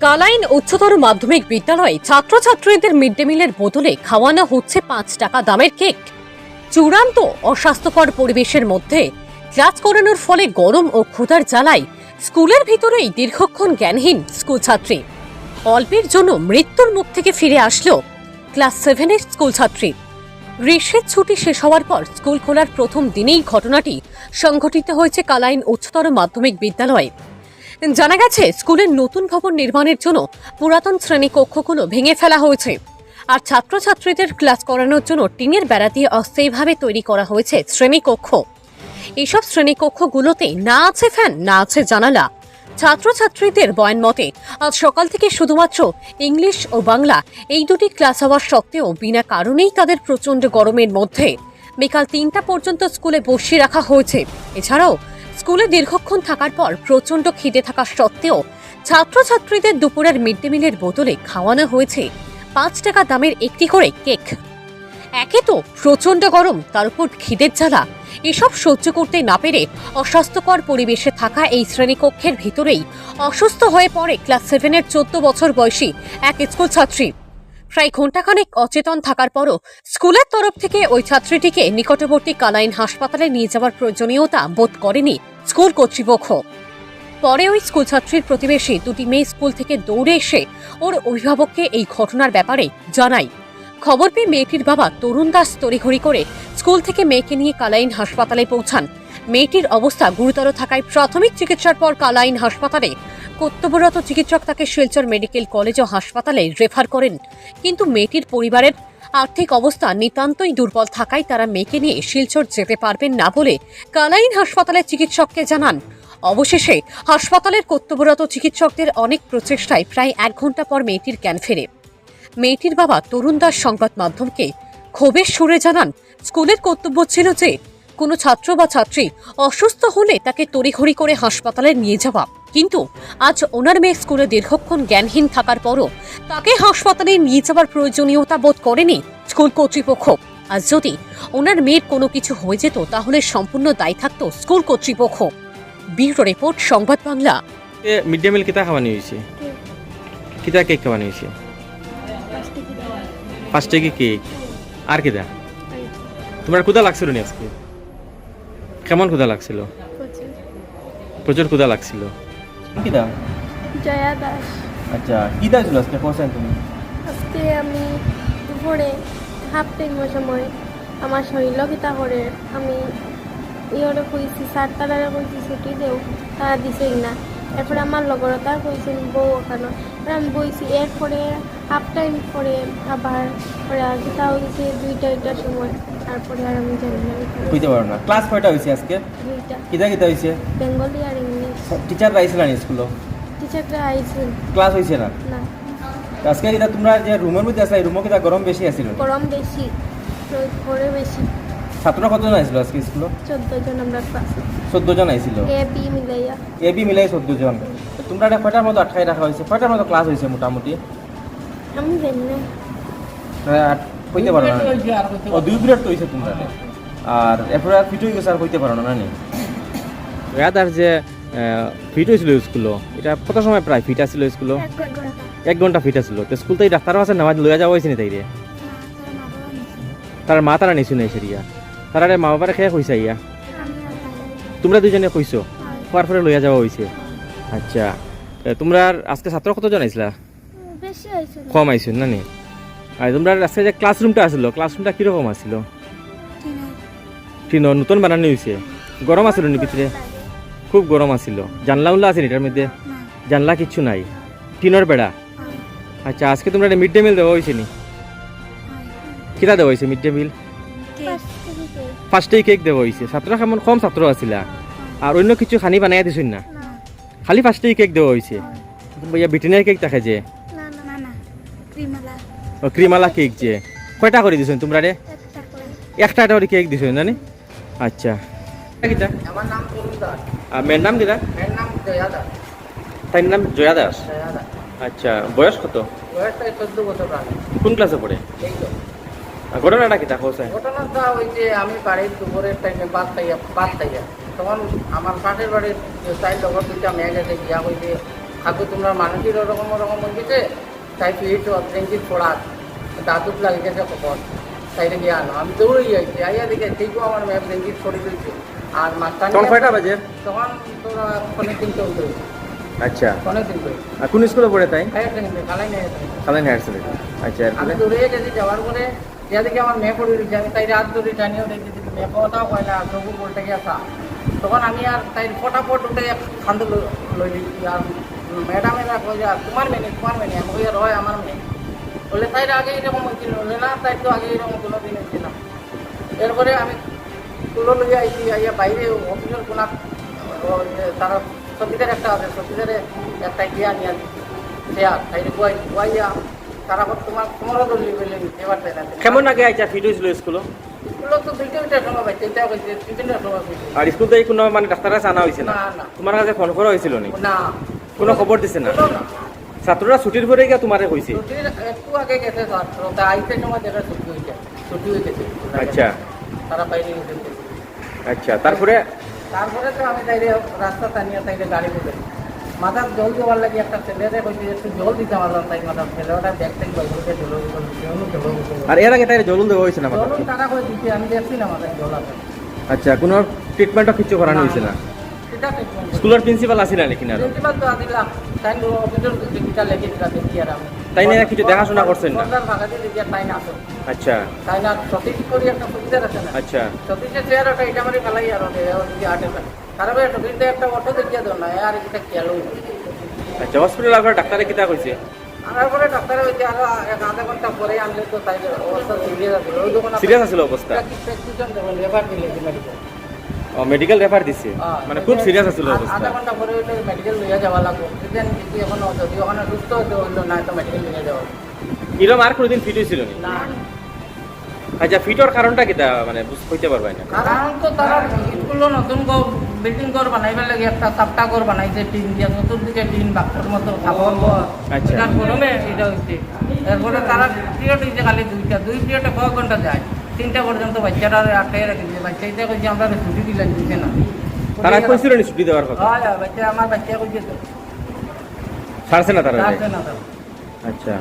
কালাইন উচ্চতর মাধ্যমিক বিদ্যালয়ে ছাত্রছাত্রীদের মিড ডে মিলের বদলে খাওয়ানো হচ্ছে পাঁচ টাকা দামের কেক। চূড়ান্ত অস্বাস্থ্যকর পরিবেশের মধ্যে ক্লাস করানোর ফলে গরম ও ক্ষুধার জ্বালায় স্কুলের ভিতরেই দীর্ঘক্ষণ জ্ঞানহীন স্কুল ছাত্রী অল্পের জন্য মৃত্যুর মুখ থেকে ফিরে আসলো ক্লাস সেভেনের স্কুল ছাত্রী গ্রীষ্মের ছুটি শেষ হওয়ার পর স্কুল খোলার প্রথম দিনেই ঘটনাটি সংঘটিত হয়েছে কালাইন উচ্চতর মাধ্যমিক বিদ্যালয়ে। জানা গেছে, স্কুলের নতুন ভবন নির্মাণের জন্য পুরাতন শ্রেণীকক্ষগুলো ভেঙে ফেলা হয়েছে। আর ছাত্রছাত্রীদের ক্লাস করানোর জন্য টিনের বেড়া দিয়ে অস্থায়ীভাবে তৈরি করা হয়েছে শ্রেণীকক্ষ এসব শ্রেণীকক্ষগুলোতে না আছে ফ্যান, না আছে জানালা। ছাত্রছাত্রীদের বয়ান মতে, আজ সকাল থেকে শুধুমাত্র ইংলিশ ও বাংলা এই দুটি ক্লাস হওয়ার সত্ত্বেও বিনা কারণেই তাদের প্রচণ্ড গরমের মধ্যে। বিকাল তিনটা পর্যন্ত স্কুলে বসিয়ে রাখা হয়েছে। এছাড়াও স্কুলে দীর্ঘক্ষণ থাকার পর প্রচণ্ড খিদে থাকা সত্ত্বেও ছাত্রছাত্রীদের দুপুরের মিড ডে মিলের বোতলে খাওয়ানো হয়েছে পাঁচ টাকা দামের একটি করে কেক। একে তো প্রচণ্ড গরম, তার উপর খিদের জ্বালা। এসব সহ্য করতে না পেরে অস্বাস্থ্যকর পরিবেশে থাকা এই শ্রেণীকক্ষের ভিতরেই অসুস্থ হয়ে পড়ে ক্লাস সেভেনের চোদ্দ বছর বয়সী এক স্কুল ছাত্রী। প্রায় ঘণ্টাখানেক অচেতন থাকার পরও স্কুলের তরফ থেকে ওই ছাত্রীটিকে নিকটবর্তী কালাইন হাসপাতালে নিয়ে যাওয়ার প্রয়োজনীয়তা বোধ করেনি স্কুল কর্তৃপক্ষ। পরে ওই স্কুল ছাত্রীর প্রতিবেশী দুটি মেয়ে স্কুল থেকে দৌড়ে এসে ওর অভিভাবককে এই ঘটনার ব্যাপারে জানায়। খবর পেয়ে মেয়েটির বাবা তরুণ দাস তড়িঘড়ি করে স্কুল থেকে মেয়েকে নিয়ে কালাইন হাসপাতালে পৌঁছান। মেয়েটির অবস্থা গুরুতর থাকায় প্রাথমিক চিকিৎসার পর কালাইন হাসপাতালে কর্তব্যরত চিকিৎসক তাকে শিলচর মেডিকেল কলেজ ও হাসপাতালে রেফার করেন। কিন্তু মেয়েটির পরিবারের আর্থিক অবস্থা নিতান্তই দুর্বল থাকায় তারা মেয়েকে নিয়ে শিলচর যেতে পারবেন না বলে কালাইন হাসপাতালের চিকিৎসককে জানান। অবশেষে হাসপাতালের কর্তব্যরত চিকিৎসকদের অনেক প্রচেষ্টায় প্রায় এক ঘণ্টা পর মেয়েটির জ্ঞান ফেরে। মেয়েটির বাবা তরুণ দাস সংবাদ মাধ্যমকে ক্ষোভের সুরে জানান, স্কুলের কর্তব্য ছিল যে কোনো ছাত্র বা ছাত্রী অসুস্থ হলে তাকে তড়িঘড়ি করে হাসপাতালে নিয়ে যাওয়া। কিন্তু আজ ওনার মেয়ে স্কুলে দীর্ঘক্ষণ জ্ঞানহীন থাকার পরও তাকে হাসপাতালে নিয়ে যাওয়ার প্রয়োজনীয়তা বোধ করেনি স্কুল কর্তৃপক্ষ। আজ যদি ওনার মেয়ের কোনো কিছু হয়ে যেত তাহলে সম্পূর্ণ দায়ী থাকতো স্কুল কর্তৃপক্ষ। ব্যুরো রিপোর্ট সংবাদ বাংলা। মিড ডে মিল কিতা খাওয়ানি হয়েছে কিতা কেক খাওয়ানি হয়েছে ফার্স্টে কি কেক? আর কিতা? তোমার ক্ষুদা লাগছিল নি আজকে? কেমন ক্ষুদা লাগছিল? প্রচুর। ক্ষুদা লাগছিল? কিদা জয়া দাস। আচ্ছা কিদা ছিল আজকে? কোথায় তুমি আজকে আমি দুপুরে হাফ টাইম সময় আমার শরীর কিতা করে আমি ইহরে কইছি স্যার তারারে কইছি ছুটি দেও তারা দিছেই না। এরপরে আমার লগরতা কইছেন বউ ওখানে। আমি বইছি এরপরে হাফ টাইম পরে আবার পরে কিতা হয়েছে দুইটা দুইটার সময়। তারপরে আর আমি জানি না। বুঝতে পারো না। ক্লাস কয়টা হয়েছে আজকে? দুইটা। কিদা কিদা হয়েছে? বেঙ্গলি আর ইংলিশ। টিচার আইছিল না স্কুলে? টিচাররা আইছিল। ক্লাস হয়েছে না? না। আজকে কিদা তোমরা যে রুমের মধ্যে আছে রুমও কিদা গরম বেশি আছিল গরম বেশি। পড়ে বেশি। ছাত্র কতজন আইছিল আজকে স্কুলে? চোদ্দ জন আমরা ক্লাসে। চোদ্দ জন আইছিল? এ বি মিলাইয়া। এ বি মিলাই চোদ্দ জন। তোমরা এটা কয়টার মতো আটকাই রাখা হয়েছে? কয়টার মতো ক্লাস হয়েছে মোটামুটি? আমি জানি না। আর কইতে পারো না। ও দুই পিরিয়ড তো তোমরা। আর এরপরে আর ফিট হয়ে গেছে আর কইতে পারো না নানি? আর যে ফিট হয়েছিল স্কুলও এটা কত সময় প্রায় ফিট আসছিল স্কুলও এক ঘণ্টা। ফিট আসছিল তো স্কুল তো এই ডাক্তার আছে নামাজ লইয়া যাওয়া হয়েছে নি তাই রে তার মা তারা নিছু নাই সেরিয়া। তারা মা বাবারে খেয়ে কইসা ইয়া তোমরা দুজনে কইছো? খোয়ার পরে লইয়া যাওয়া হয়েছে আচ্ছা। তোমরা আজকে ছাত্র কতজন আইসলা? কম আইসুন না নি আর তোমরা আজকে যে ক্লাসরুমটা আসলো ক্লাসরুমটা কীরকম আসলো? টিন নতুন বানানো হয়েছে গরম আসলো নি ভিতরে খুব গরম আসছিল জানলা উল্লা আছে নি এটার মধ্যে? জানলা কিচ্ছু নাই। টিনের বেড়া? আচ্ছা আজকে তোমরা মিড ডে মিল দেওয়া হয়েছে নি? কিরা দেওয়া হয়েছে মিড ডে মিল ফার্স্টেই কেক দেওয়া হয়েছে ছাত্র কেমন কম ছাত্র আছিলা আর অন্য কিছু খানি বানাই দিছুন না? খালি ফার্স্টেই কেক দেওয়া হয়েছে ইয়া কেক দেখে যে ও ক্রিমালা কেক যে। কয়টা করে দিছেন তোমরা রে? একটা করে। কেক দিছেন জানি? আচ্ছা। কিটা? আমার নাম দাস আর মেয়ের নাম কিটা? নাম জয়া দাস। তার নাম জয়া দাস? আচ্ছা বয়স কত? চোদ্দ বছর কোন ক্লাসে পড়ে? ঘটনাটা কিটা কোথায় ঘটনাটা ওই যে আমি বাড়ির দুপুরের টাইমে বাদ তাইয়া বাদ তাইয়া তখন আমার পাশের বাড়ির যে চাইল লগর দুইটা মেয়ে গেছে বিয়া হইতে খাকু তোমরা মানুষের ওরকম ওরকম অথেন্টি ফোড়া দাঁতুত লাগে গেছে কখন তাইলে গিয়ে আনো আমি দৌড়ে যাইছি আইয়া দেখে ঠিকও আমার ম্যাপ রেঞ্জিট ছড়ি দিয়েছে আর মাস্টার তখন কয়টা বাজে? তখন তোরা অনেক দিন চলতে আচ্ছা। অনেক দিন আর কোন স্কুলে পড়ে তাই? খালাই নেই হায়ার সেকেন্ডারি আচ্ছা আমি দৌড়ে গেছি যাওয়ার পরে যেদিকে আমার মেয়ে পড়ে রয়েছে আমি তাই রাত ধরে টানিও দেখি মেয়ে পাওয়াটাও হয় না সবু বলতে গিয়েছা তখন আমি আর তাই ফটাফট উঠে খান্দ লই আর ম্যাডামেরা কই যে তোমার মেয়ে নেই, তোমার মেয়ে নেই। আমি কই আর হয় আমার মেয়ে। বলে তাই আগে এরকম হয়েছিল বলে না তাই তো আগে এরকম কোনো দিন হয়েছিল এরপরে আমি তুলো লইয়া আইছি আইয়া বাইরে অফিসের কোনা তারা সতীদার একটা আছে সতীদারে একটা গিয়া নিয়ে চেয়ার তাই গুয়াই গুয়াইয়া তারা তোমার তোমারও দলি বলে এবার তাই না? কেমন আগে আইছা ফিট হয়েছিল স্কুলে? এগুলো তো দুইটা দুইটার সময় পাইছে এটা হয়েছে তিনটার সময় পাইছে। আর স্কুল থেকে কোনো মানে ডাক্তারের কাছে আনা হয়েছে না। তোমার কাছে ফোন করা হয়েছিল না। কোনো খবর দিছে না? ছাত্ররা ছুটির পরে গিয়ে তোমারে ছুটির একটু আগে গেছে ছাত্র তা আইতে সময় দেখা ছুটি আচ্ছা তারা বাইরে গেছে। আচ্ছা। তারপরে তারপরে তো আমি তাইলে রাস্তা টানিয়ে তাইলে গাড়ি বলে মাথার জল দেওয়ার লাগে একটা ছেলেরে কইছে একটু জল দিতে পারলাম তাই মাথার ছেলেটা ব্যাগ থেকে জল দিতে জল জল আর এর আগে তাই জলুন দেওয়া হয়েছে না জল? তারা করে দিচ্ছে আমি দেখছি না মাথায় জল আছে। আচ্ছা কোনো ট্রিটমেন্টও কিছু করানো হয়েছে না? প্রিন্সিপাল আসিল নাকি না? প্রিন্সিপাল তো আসিলাম তাই অফিসের দিকটা লেগে দিলা দেখি আর তাই না কিছু দেখাশোনা করছেন না? সন্ধ্যার ভাগাতে আর তাই না আসো। আচ্ছা। তাই না সতীশ করি একটা সুবিধার আছে না? আচ্ছা। সতীশের চেয়ার ওটা এটা মানে ফেলাই আর ওদিকে আটে তারা ভাই একটা অটো দেখিয়ে দেন না আর এটা খেয়ালও আচ্ছা হসপিটাল আপনার ডাক্তারে কিতা কইছে? আনার পরে ডাক্তারে হয়েছে আরও এক আধা ঘণ্টা পরে আনলে তো তাই অবস্থা সিরিয়াস আছে। ওই দোকানে সিরিয়াস আছিল অবস্থা? প্রেসক্রিপশন দেবেন রেফার দিলে মেডিকেল মেডিকেল রেফার দিছে। মানে খুব সিরিয়াস আছিল অবস্থা আধা ঘণ্টা পরে হইলে মেডিকেল লইয়া যাওয়া লাগবে। যদি যদি এখন যদি ওখানে সুস্থ হতে হইল না তো মেডিকেল নিয়ে যাওয়া এরকম আর কোনোদিন ফিট হয়েছিল না? আচ্ছা ফিটর কারণটা মানে বুঝ কইতে পারবাই না কারণ তো তারা স্কুলে নতুন গো বিল্ডিং ঘর বানাইবার লাগে একটা সাপটা ঘর বানাইছে টিন দিয়া। চতুর্দিকে টিন বাক্সের মতো কাপড় আচ্ছা। গরমে এটা হচ্ছে এরপরে তারা পিরিয়ড হয়েছে খালি দুইটা। দুই পিরিয়ডে কয়েক ঘণ্টা যায়। তিনটা পর্যন্ত বাচ্চাটা আটকে রেখেছে বাচ্চা এটা কইছে আমরা ছুটি দিলাম দিতে না। তারা কইছিল নি ছুটি দেওয়ার কথা? হ্যাঁ বাচ্চা আমার বাচ্চা কইছে তো। ছাড়ছে না তারা ছাড়ছে না তারা। আচ্ছা।